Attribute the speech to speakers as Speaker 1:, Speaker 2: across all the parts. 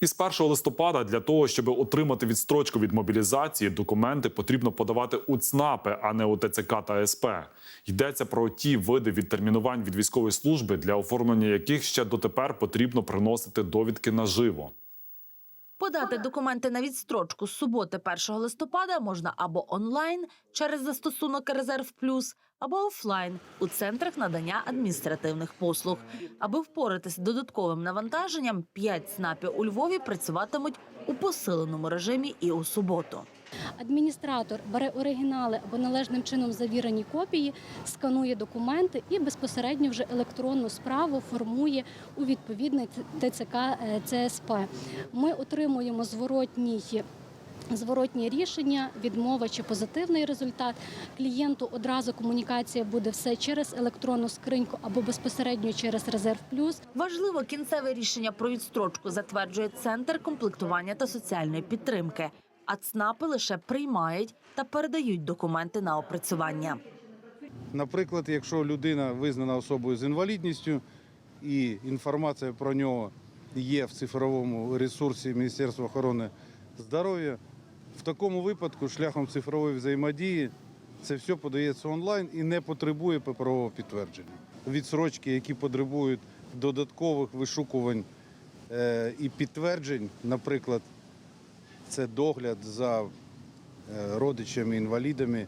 Speaker 1: Із 1 листопада для того, щоб отримати відстрочку від мобілізації, документи потрібно подавати у ЦНАПи, а не у ТЦК та СП. Йдеться про ті види відтермінувань від військової служби, для оформлення яких ще дотепер потрібно приносити довідки наживо.
Speaker 2: Подати документи на відстрочку з суботи 1 листопада можна або онлайн через застосунок Резерв Плюс, або офлайн у центрах надання адміністративних послуг. Аби впоратись з додатковим навантаженням, 5 СНАПів у Львові працюватимуть у посиленому режимі і у суботу.
Speaker 3: Адміністратор бере оригінали або належним чином завірені копії, сканує документи і безпосередньо вже електронну справу формує у відповідний ТЦК е, ЦСП. Ми отримуємо зворотній. Зворотні рішення, відмова чи позитивний результат. Клієнту одразу комунікація буде все через електронну скриньку або безпосередньо через резерв плюс.
Speaker 2: Важливо, кінцеве рішення про відстрочку затверджує Центр комплектування та соціальної підтримки, а ЦНАПи лише приймають та передають документи на опрацювання.
Speaker 4: Наприклад, якщо людина визнана особою з інвалідністю і інформація про нього є в цифровому ресурсі Міністерства охорони здоров'я, в такому випадку шляхом цифрової взаємодії це все подається онлайн і не потребує паперового підтвердження. Відсрочки, які потребують додаткових вишукувань е, і підтверджень, наприклад, це догляд за е, родичами, інвалідами,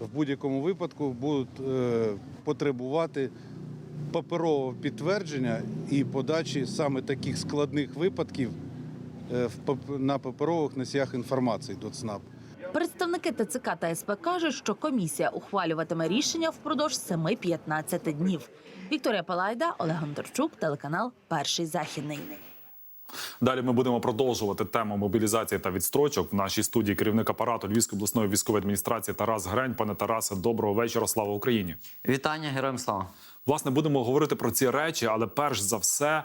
Speaker 4: в будь-якому випадку будуть е, потребувати паперового підтвердження і подачі саме таких складних випадків е, на паперових носіях інформації до ЦНАП.
Speaker 2: Представники ТЦК та СП кажуть, що комісія ухвалюватиме рішення впродовж 7-15 днів. Вікторія Палайда, Олег Гонтарчук, телеканал Перший західний.
Speaker 1: Далі ми будемо продовжувати тему мобілізації та відстрочок. В нашій студії керівник апарату Львівської обласної військової адміністрації Тарас Грень. Пане Тарасе, доброго вечора. Слава Україні!
Speaker 5: Вітання, героям слава.
Speaker 1: Власне, будемо говорити про ці речі, але перш за все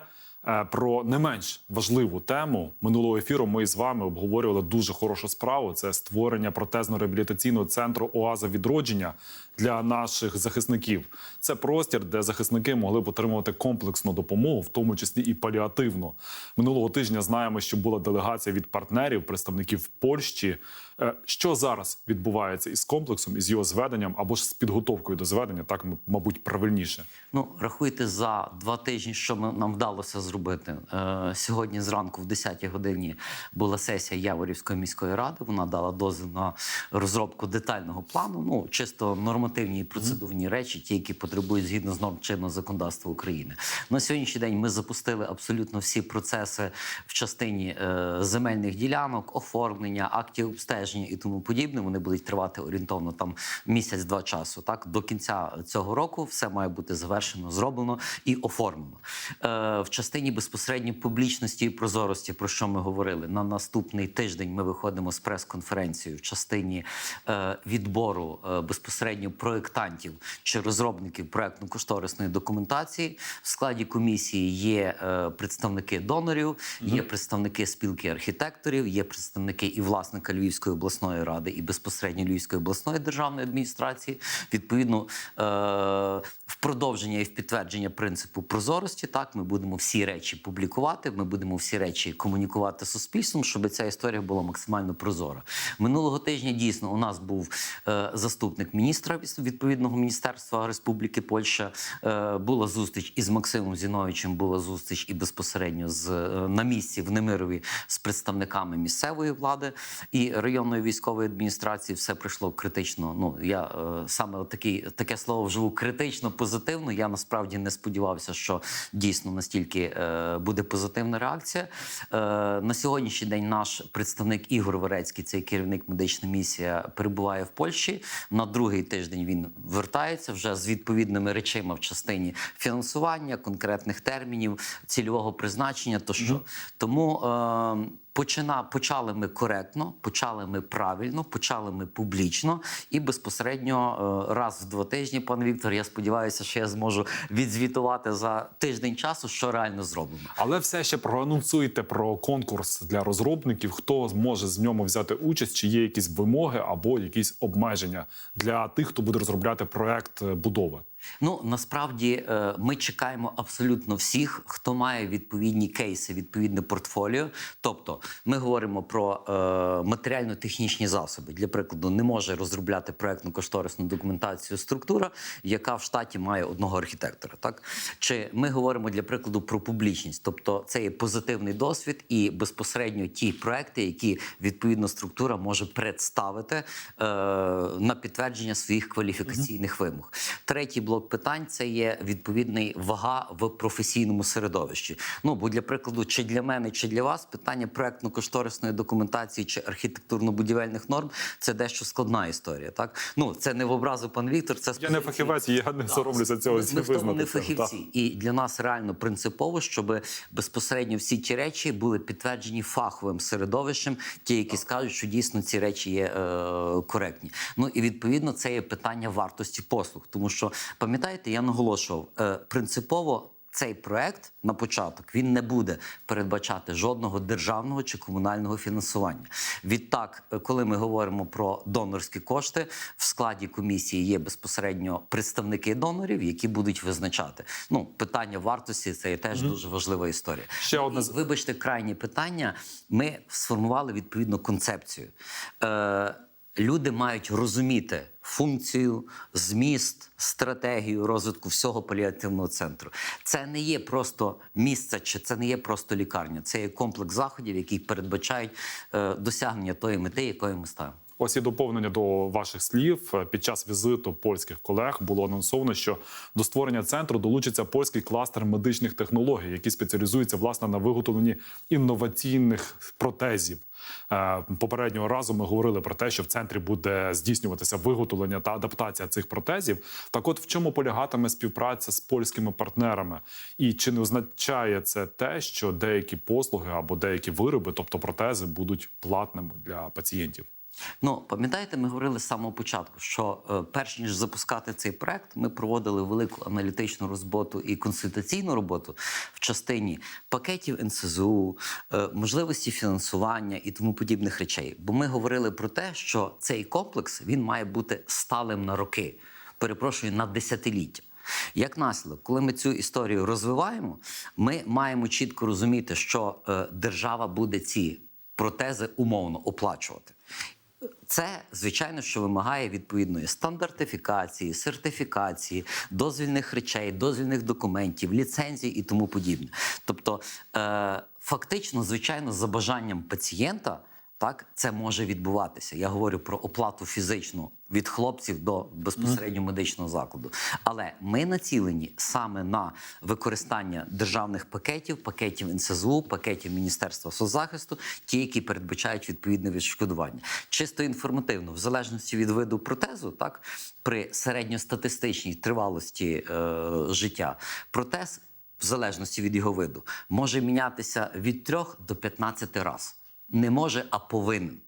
Speaker 1: про не менш важливу тему минулого ефіру. Ми з вами обговорювали дуже хорошу справу. Це створення протезно-реабілітаційного центру Оаза відродження для наших захисників. Це простір, де захисники могли б отримувати комплексну допомогу, в тому числі і паліативну. Минулого тижня знаємо, що була делегація від партнерів, представників Польщі. Е, Що зараз відбувається із комплексом, із його зведенням або ж з підготовкою до зведення, так мабуть, правильніше.
Speaker 5: Ну рахуйте за два тижні, що ми, нам вдалося зробити. Е, сьогодні зранку, в 10-й годині, була сесія Яворівської міської ради. Вона дала дозвіл на розробку детального плану. Ну чисто нормативні і процедурні речі, ті, які потребують згідно з норм чинного законодавства України. На сьогоднішній день ми запустили абсолютно всі процеси в частині е, земельних ділянок, оформлення, актів обстеження і тому подібне. Вони будуть тривати орієнтовно там місяць-два часу. Так до кінця цього року все має бути завершено, зроблено і оформлено. Е, в частині безпосередньо публічності і прозорості, про що ми говорили на наступний тиждень. Ми виходимо з прес-конференцією в частині е, відбору е, безпосередньо проєктантів чи розробників проектно-кошторисної документації. В складі комісії є е, представники донорів, є представники спілки архітекторів, є представники і власника Львівської обласної ради, і безпосередньо Львівської обласної державної адміністрації. Відповідно, е, в продовження і в підтвердження принципу прозорості, так ми будемо всі речі публікувати. Ми будемо всі речі комунікувати з суспільством, щоб ця історія була максимально прозора. Минулого тижня дійсно у нас був е, заступник міністра відповідного міністерства Республіки Польща. Е, була зустріч із Максимом Зіновичем. Була зустріч і безпосередньо з на місці в Немирові з представниками місцевої влади і районної військової адміністрації. Все пройшло критично. Ну я е, саме такий таке слово вживу критично позитивно. Я насправді не сподівався, що дійсно настільки е, буде позитивна реакція. Е, на сьогоднішній день наш представник Ігор Верецький, цей керівник медична місія, перебуває в Польщі. На другий тиждень він вертається вже з відповідними речима в частині фінансування, конкретних термінів, цільового призначення. Тощо тому. Е, Почина, почали ми коректно, почали ми правильно, почали ми публічно і безпосередньо е, раз в два тижні, пане Віктор. Я сподіваюся, що я зможу відзвітувати за тиждень часу, що реально зроблено.
Speaker 1: Але все ще проанонсуйте про конкурс для розробників, хто зможе з ньому взяти участь, чи є якісь вимоги або якісь обмеження для тих, хто буде розробляти проект е, будови.
Speaker 5: Ну насправді е, ми чекаємо абсолютно всіх, хто має відповідні кейси, відповідне портфоліо. Тобто, ми говоримо про е, матеріально-технічні засоби. Для прикладу, не може розробляти проектну кошторисну документацію структура, яка в штаті має одного архітектора. Так чи ми говоримо для прикладу про публічність, тобто це є позитивний досвід і безпосередньо ті проекти, які відповідно структура може представити е, на підтвердження своїх кваліфікаційних вимог. Третій блок питань це є відповідний вага в професійному середовищі. Ну бо для прикладу, чи для мене, чи для вас питання проектно-кошторисної документації чи архітектурно-будівельних норм це дещо складна історія. Так ну це не в образу пан Віктор. Це
Speaker 1: Я не фахівець, я не соромлюся цього
Speaker 5: ми в тому не фахівці,
Speaker 1: так.
Speaker 5: і для нас реально принципово, щоб безпосередньо всі ті речі були підтверджені фаховим середовищем, ті, які скажуть, що дійсно ці речі є е, коректні. Ну і відповідно це є питання вартості послуг, тому що пам'ятаєте, я наголошував е, принципово. Цей проект на початок він не буде передбачати жодного державного чи комунального фінансування. Відтак, е, коли ми говоримо про донорські кошти, в складі комісії є безпосередньо представники донорів, які будуть визначати. Ну питання вартості це є теж дуже важлива історія.
Speaker 1: Ще одне
Speaker 5: І, вибачте, крайнє питання. Ми сформували відповідну концепцію. Е, люди мають розуміти функцію, зміст, стратегію розвитку всього паліативного центру. Це не є просто місце, чи це не є просто лікарня. Це є комплекс заходів, які передбачають е, досягнення тої мети, якої ми ставимо.
Speaker 1: Ось і доповнення до ваших слів. Під час візиту польських колег було анонсовано, що до створення центру долучиться польський кластер медичних технологій, який спеціалізується власне на виготовленні інноваційних протезів. Е, Попереднього разу ми говорили про те, що в центрі буде здійснюватися виготовлення та адаптація цих протезів. Так, от в чому полягатиме співпраця з польськими партнерами, і чи не означає це те, що деякі послуги або деякі вироби, тобто протези, будуть платними для пацієнтів?
Speaker 5: Ну, пам'ятаєте, ми говорили з самого початку, що е, перш ніж запускати цей проект, ми проводили велику аналітичну роботу і консультаційну роботу в частині пакетів НСЗУ, е, можливості фінансування і тому подібних речей. Бо ми говорили про те, що цей комплекс він має бути сталим на роки, перепрошую, на десятиліття. Як наслідок, коли ми цю історію розвиваємо, ми маємо чітко розуміти, що е, держава буде ці протези умовно оплачувати. Це, звичайно, що вимагає відповідної стандартифікації, сертифікації, дозвільних речей, дозвільних документів, ліцензій і тому подібне. Тобто, е, фактично, звичайно, за бажанням пацієнта. Так, це може відбуватися. Я говорю про оплату фізичну від хлопців до безпосередньо медичного закладу. Але ми націлені саме на використання державних пакетів, пакетів НСЗУ, пакетів Міністерства соцзахисту, ті, які передбачають відповідне відшкодування. Чисто інформативно, в залежності від виду протезу, так при середньостатистичній тривалості е, життя, протез. В залежності від його виду може мінятися від 3 до 15 разів не може, а повинен.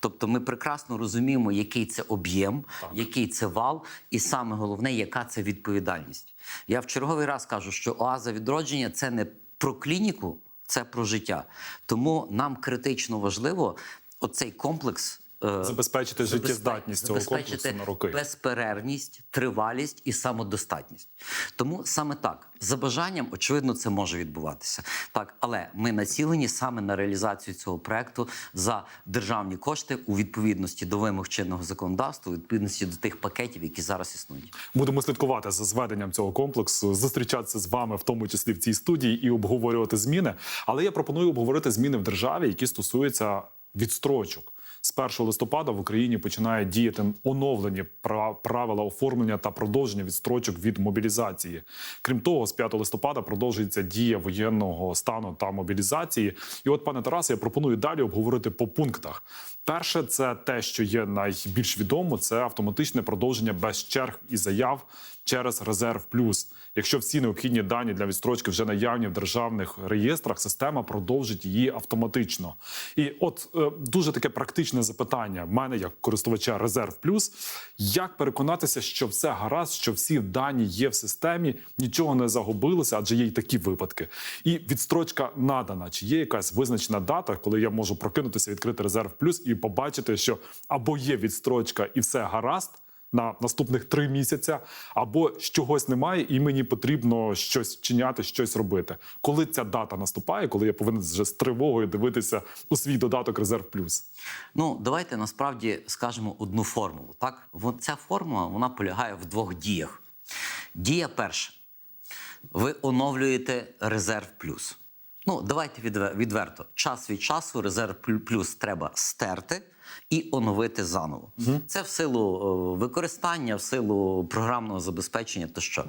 Speaker 5: Тобто ми прекрасно розуміємо, який це об'єм, який це вал, і саме головне, яка це відповідальність. Я в черговий раз кажу, що оаза відродження це не про клініку, це про життя. Тому нам критично важливо оцей комплекс. Е,
Speaker 1: Забезпечити життєздатність цього комплексу на роки.
Speaker 5: безперервність, тривалість і самодостатність. Тому саме так, за бажанням, очевидно, це може відбуватися. Так, але ми націлені саме на реалізацію цього проекту за державні кошти у відповідності до вимог чинного законодавства, у відповідності до тих пакетів, які зараз існують.
Speaker 1: Будемо слідкувати за зведенням цього комплексу, зустрічатися з вами, в тому числі в цій студії, і обговорювати зміни. Але я пропоную обговорити зміни в державі, які стосуються відстрочок. З 1 листопада в Україні починають діяти оновлені пра- правила оформлення та продовження відстрочок від мобілізації. Крім того, з 5 листопада продовжується дія воєнного стану та мобілізації. І от, пане Тарасе, я пропоную далі обговорити по пунктах. Перше, це те, що є найбільш відомо, це автоматичне продовження без черг і заяв через резерв плюс. Якщо всі необхідні дані для відстрочки вже наявні в державних реєстрах, система продовжить її автоматично. І от е, дуже таке практичне запитання в мене як користувача резерв плюс. Як переконатися, що все гаразд, що всі дані є в системі, нічого не загубилося, адже є й такі випадки. І відстрочка надана. Чи є якась визначена дата, коли я можу прокинутися, відкрити резерв плюс і побачити, що або є відстрочка і все гаразд. На наступних три місяця, або чогось немає, і мені потрібно щось вчиняти, щось робити. Коли ця дата наступає, коли я повинен вже з тривогою дивитися у свій додаток Резерв Плюс.
Speaker 5: Ну, давайте насправді скажемо одну формулу. Так, ця формула вона полягає в двох діях. Дія перша. Ви оновлюєте резерв плюс. Ну, давайте відве- відверто. Час від часу резерв плюс треба стерти і оновити заново. Це в силу е, використання, в силу програмного забезпечення. тощо.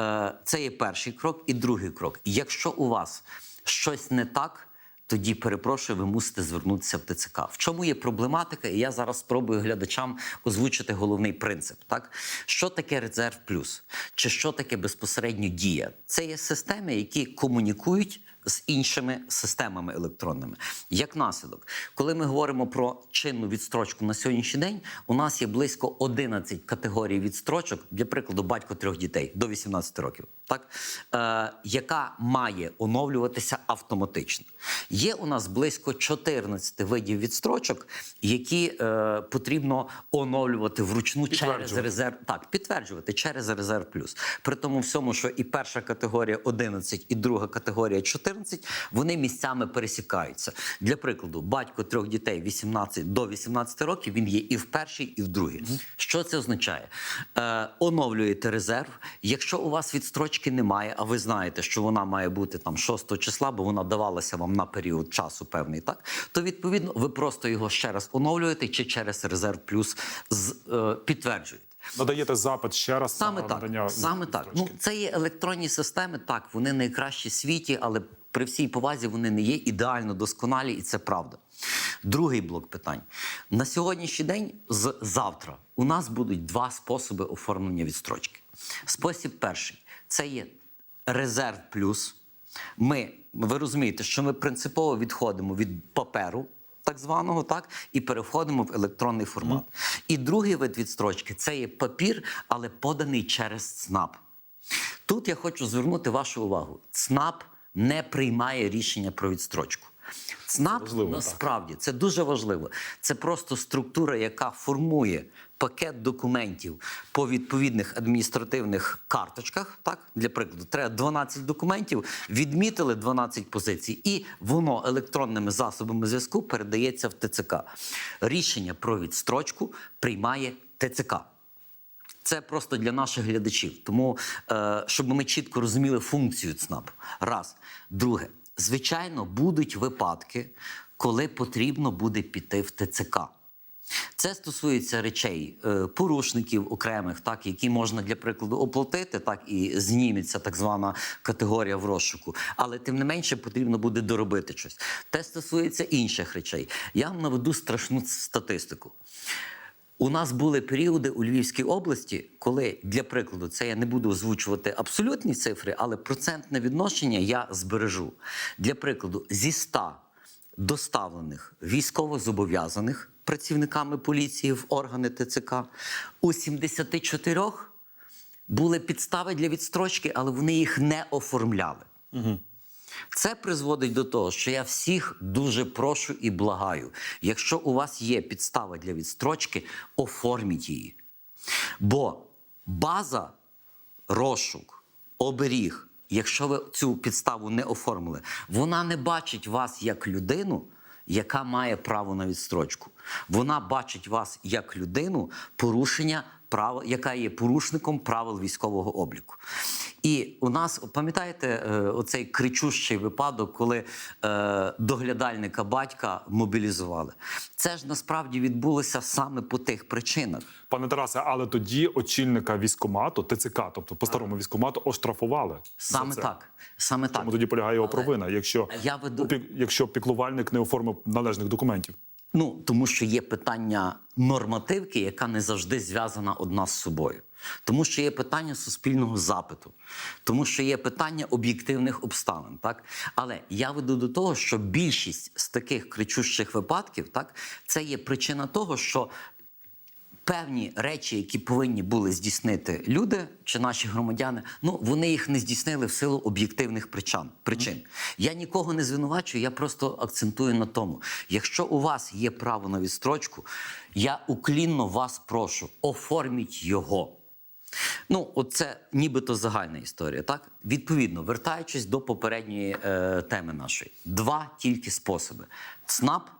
Speaker 5: Е, Це є перший крок. І другий крок. Якщо у вас щось не так, тоді перепрошую, ви мусите звернутися в ТЦК. В чому є проблематика? І я зараз спробую глядачам озвучити головний принцип. Так, що таке резерв плюс? Чи що таке безпосередньо дія? Це є системи, які комунікують. З іншими системами електронними, як наслідок, коли ми говоримо про чинну відстрочку на сьогоднішній день, у нас є близько 11 категорій відстрочок, для прикладу, батько трьох дітей до 18 років, так е, яка має оновлюватися автоматично. Є у нас близько 14 видів відстрочок, які е, потрібно оновлювати вручну через резерв. Так, підтверджувати через резерв плюс. При тому всьому, що і перша категорія 11, і друга категорія 14, вони місцями пересікаються. Для прикладу, батько трьох дітей 18 до 18 років він є і в першій, і в другій. Що це означає? Е, оновлюєте резерв. Якщо у вас відстрочки немає, а ви знаєте, що вона має бути там 6 числа, бо вона давалася вам на період часу певний, так то відповідно ви просто його ще раз оновлюєте чи через резерв плюс з, е, підтверджуєте.
Speaker 1: Надаєте запит ще раз
Speaker 5: Саме так. Саме так. Ну, це є електронні системи. Так, вони найкращі в світі, але при всій повазі вони не є ідеально досконалі, і це правда. Другий блок питань. На сьогоднішній день, з завтра, у нас будуть два способи оформлення відстрочки. Спосіб перший це є резерв плюс. Ми, ви розумієте, що ми принципово відходимо від паперу. Так званого, так, і переходимо в електронний формат. І другий вид відстрочки це є папір, але поданий через ЦНАП. Тут я хочу звернути вашу увагу: ЦНАП не приймає рішення про відстрочку. ЦНАП
Speaker 1: важливо, так.
Speaker 5: насправді це дуже важливо. Це просто структура, яка формує пакет документів по відповідних адміністративних карточках. Так, для прикладу, треба 12 документів, відмітили 12 позицій, і воно електронними засобами зв'язку передається в ТЦК. Рішення про відстрочку приймає ТЦК. Це просто для наших глядачів. Тому, е, щоб ми чітко розуміли функцію ЦНАП. Раз. Друге, звичайно, будуть випадки, коли потрібно буде піти в ТЦК. Це стосується речей е, порушників окремих, так які можна для прикладу оплатити, так і зніметься так звана категорія в розшуку. Але тим не менше потрібно буде доробити щось. Те стосується інших речей. Я вам наведу страшну статистику. У нас були періоди у Львівській області, коли для прикладу, це я не буду озвучувати абсолютні цифри, але процентне відношення я збережу. Для прикладу, зі 100 доставлених військовозобов'язаних працівниками поліції в органи ТЦК у 74 були підстави для відстрочки, але вони їх не оформляли. Це призводить до того, що я всіх дуже прошу і благаю. Якщо у вас є підстава для відстрочки, оформіть її. Бо база, розшук, оберіг, якщо ви цю підставу не оформили, вона не бачить вас як людину, яка має право на відстрочку. Вона бачить вас як людину порушення права, яка є порушником правил військового обліку. І у нас, пам'ятаєте, е, оцей кричущий випадок, коли е, доглядальника батька мобілізували. Це ж насправді відбулося саме по тих причинах.
Speaker 1: Пане Тарасе, але тоді очільника військомату, ТЦК, тобто по старому військомату, оштрафували.
Speaker 5: Саме так. Саме так.
Speaker 1: Тоді полягає його
Speaker 5: Але
Speaker 1: провина, якщо,
Speaker 5: я веду-
Speaker 1: якщо піклувальник не оформив належних документів.
Speaker 5: Ну тому що є питання нормативки, яка не завжди зв'язана одна з собою. Тому що є питання суспільного запиту, тому що є питання об'єктивних обставин. Так? Але я веду до того, що більшість з таких кричущих випадків так, це є причина того, що певні речі, які повинні були здійснити люди чи наші громадяни, ну вони їх не здійснили в силу об'єктивних причин. причин. Я нікого не звинувачую, я просто акцентую на тому. Якщо у вас є право на відстрочку, я уклінно вас прошу, оформіть його. Ну, оце нібито загальна історія, так? Відповідно, вертаючись до попередньої е, теми нашої, два тільки способи: ЦНАП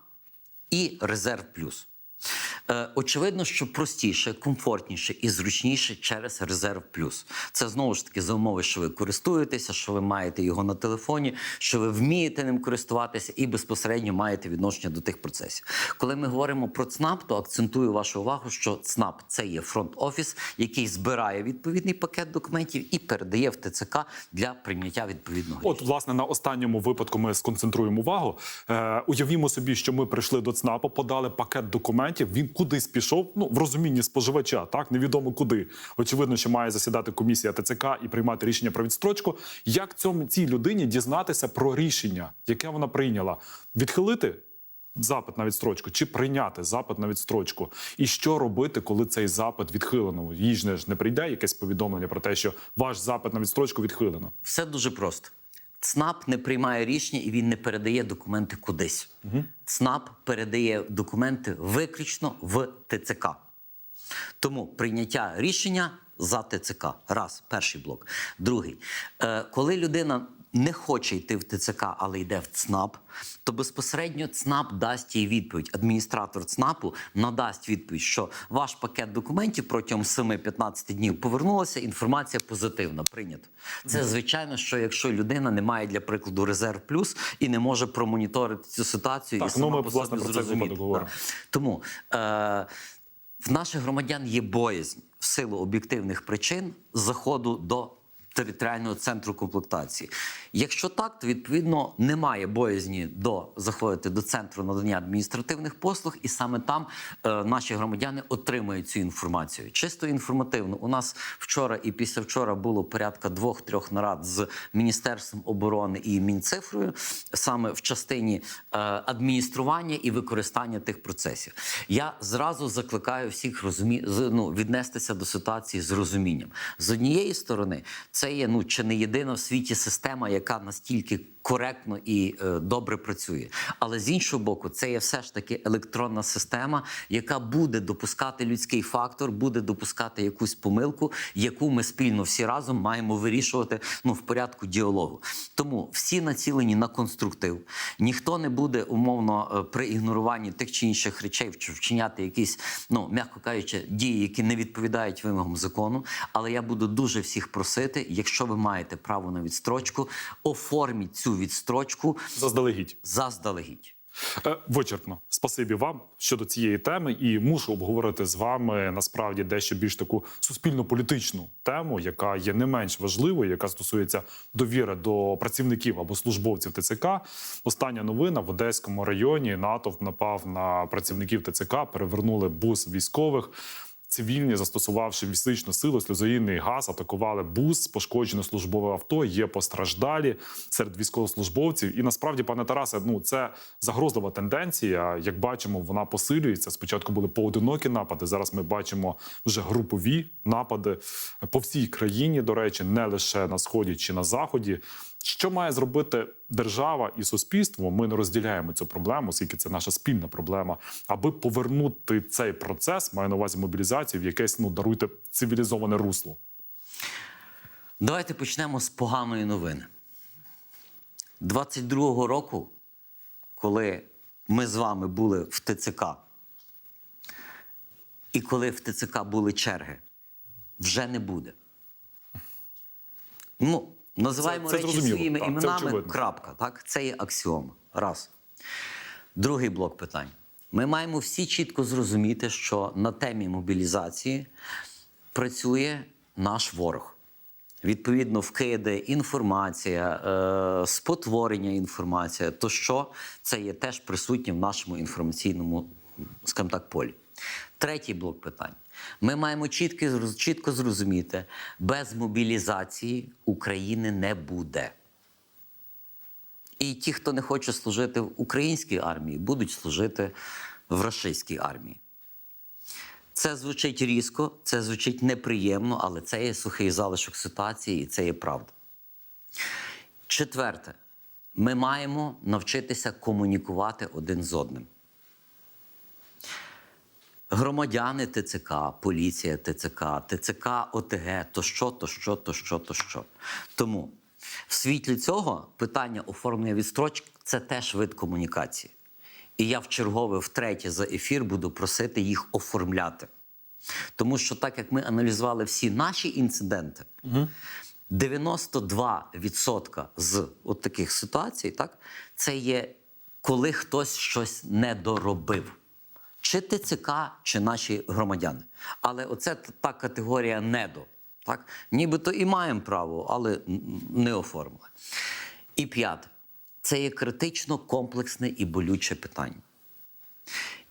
Speaker 5: і Резерв Плюс. Е, очевидно, що простіше, комфортніше і зручніше через резерв плюс. Це знову ж таки за умови, що ви користуєтеся, що ви маєте його на телефоні, що ви вмієте ним користуватися і безпосередньо маєте відношення до тих процесів. Коли ми говоримо про ЦНАП, то акцентую вашу увагу, що ЦНАП це є фронт-офіс, який збирає відповідний пакет документів і передає в ТЦК для прийняття відповідного
Speaker 1: От, власне, на останньому випадку ми сконцентруємо увагу. Е, уявімо собі, що ми прийшли до ЦНАПу, подали пакет документів. Він кудись пішов. Ну в розумінні споживача, так невідомо куди. Очевидно, що має засідати комісія ТЦК і приймати рішення про відстрочку. Як цьому цій людині дізнатися про рішення, яке вона прийняла? Відхилити запит на відстрочку чи прийняти запит на відстрочку? І що робити, коли цей запит відхилено? Їй ж не прийде якесь повідомлення про те, що ваш запит на відстрочку відхилено.
Speaker 5: Все дуже просто. ЦНАП не приймає рішення і він не передає документи кудись. ЦНАП передає документи виключно в ТЦК. Тому прийняття рішення за ТЦК. Раз, перший блок. Другий. Е, коли людина не хоче йти в ТЦК, але йде в ЦНАП, то безпосередньо ЦНАП дасть їй відповідь. Адміністратор ЦНАПу надасть відповідь, що ваш пакет документів протягом 7-15 днів повернулася. Інформація позитивна, прийнято. Це звичайно, що якщо людина не має для прикладу резерв плюс і не може промоніторити цю ситуацію
Speaker 1: Так,
Speaker 5: і сама
Speaker 1: ну,
Speaker 5: по собі зрозуміти. Тому е, в наших громадян є боязнь в силу об'єктивних причин заходу до територіального центру комплектації. Якщо так, то відповідно немає боязні до заходити до центру надання адміністративних послуг, і саме там е, наші громадяни отримують цю інформацію. Чисто інформативно. У нас вчора і післявчора було порядка двох-трьох нарад з Міністерством оборони і Мінцифрою, саме в частині е, адміністрування і використання тих процесів. Я зразу закликаю всіх розумі... ну, віднестися до ситуації з розумінням. З однієї сторони, це є ну чи не єдина в світі система, яка настільки коректно і е, добре працює. Але з іншого боку, це є все ж таки електронна система, яка буде допускати людський фактор, буде допускати якусь помилку, яку ми спільно всі разом маємо вирішувати ну в порядку діалогу. Тому всі націлені на конструктив. Ніхто не буде умовно е, при ігноруванні тих чи інших речей вч- вчиняти якісь, ну м'яко кажучи, дії, які не відповідають вимогам закону. Але я буду дуже всіх просити, якщо ви маєте право на відстрочку, оформіть цю відстрочку
Speaker 1: Заздалегідь.
Speaker 5: заздалегідь.
Speaker 1: Е, Вичерпно. Спасибі вам щодо цієї теми, і мушу обговорити з вами насправді дещо більш таку суспільно-політичну тему, яка є не менш важливою, яка стосується довіри до працівників або службовців ТЦК. Остання новина в Одеському районі натовп напав на працівників ТЦК, перевернули бус військових. Цивільні, застосувавши фізичну силу, сльозогінний газ, атакували бус, пошкоджено службове авто. Є постраждалі серед військовослужбовців. І насправді, пане Тарасе, ну це загрозлива тенденція. Як бачимо, вона посилюється. Спочатку були поодинокі напади. Зараз ми бачимо вже групові напади по всій країні. До речі, не лише на сході чи на заході. Що має зробити держава і суспільство? Ми не розділяємо цю проблему, оскільки це наша спільна проблема, аби повернути цей процес, маю на увазі мобілізацію, в якесь ну даруйте цивілізоване русло.
Speaker 5: Давайте почнемо з поганої новини. 22-го року, коли ми з вами були в ТЦК, і коли в ТЦК були черги, вже не буде. Ну, називаємо
Speaker 1: Це- це
Speaker 5: речі своїми
Speaker 1: Так,
Speaker 5: іменами.
Speaker 1: очевидно.
Speaker 5: Крапка. Так? Це є аксіома. Раз. Другий блок питань. Ми маємо всі чітко зрозуміти, що на темі мобілізації працює наш ворог. Відповідно, вкиди, інформація, е, спотворення інформація, то що це є теж присутнє в нашому інформаційному, скажімо так, полі. Третій блок питань. Ми маємо чітко, чітко зрозуміти, без мобілізації України не буде. І ті, хто не хоче служити в українській армії, будуть служити в російській армії. Це звучить різко, це звучить неприємно, але це є сухий залишок ситуації, і це є правда. Четверте, ми маємо навчитися комунікувати один з одним. Громадяни ТЦК, поліція ТЦК, ТЦК ОТГ, то що, то що, то що, то що. Тому в світлі цього питання оформлення відстрочок це теж вид комунікації. І я в чергове втретє за ефір буду просити їх оформляти. Тому що так як ми аналізували всі наші інциденти, 92% з от таких ситуацій, так, це є коли хтось щось не доробив. Чи ТЦК, чи наші громадяни. Але оце та категорія недо. Так? Нібито і маємо право, але не оформили. І п'яте це є критично комплексне і болюче питання.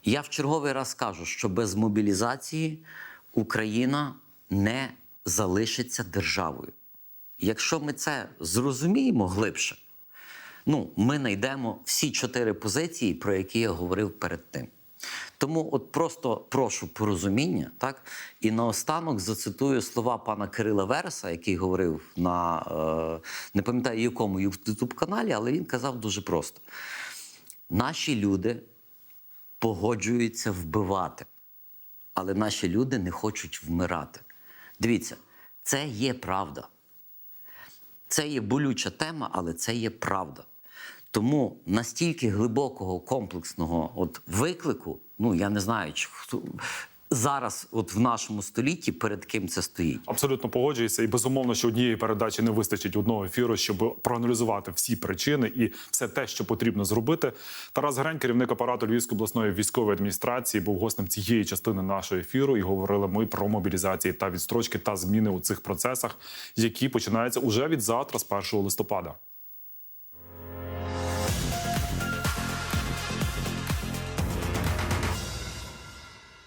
Speaker 5: Я в черговий раз кажу, що без мобілізації Україна не залишиться державою. Якщо ми це зрозуміємо глибше, ну, ми знайдемо всі чотири позиції, про які я говорив перед тим. Тому от просто прошу порозуміння, так? І наостанок зацитую слова пана Кирила Вереса, який говорив на е, не пам'ятаю якому ютуб каналі, але він казав дуже просто: наші люди погоджуються вбивати, але наші люди не хочуть вмирати. Дивіться, це є правда. Це є болюча тема, але це є правда. Тому настільки глибокого комплексного от виклику, ну я не знаю, чи хто зараз, от в нашому столітті, перед ким це стоїть.
Speaker 1: Абсолютно погоджуюся, і безумовно, що однієї передачі не вистачить одного ефіру, щоб проаналізувати всі причини і все те, що потрібно зробити. Тарас Грень, керівник апарату Львівської обласної військової адміністрації, був гостем цієї частини нашого ефіру. І говорили ми про мобілізації та відстрочки та зміни у цих процесах, які починаються уже від завтра, з 1 листопада.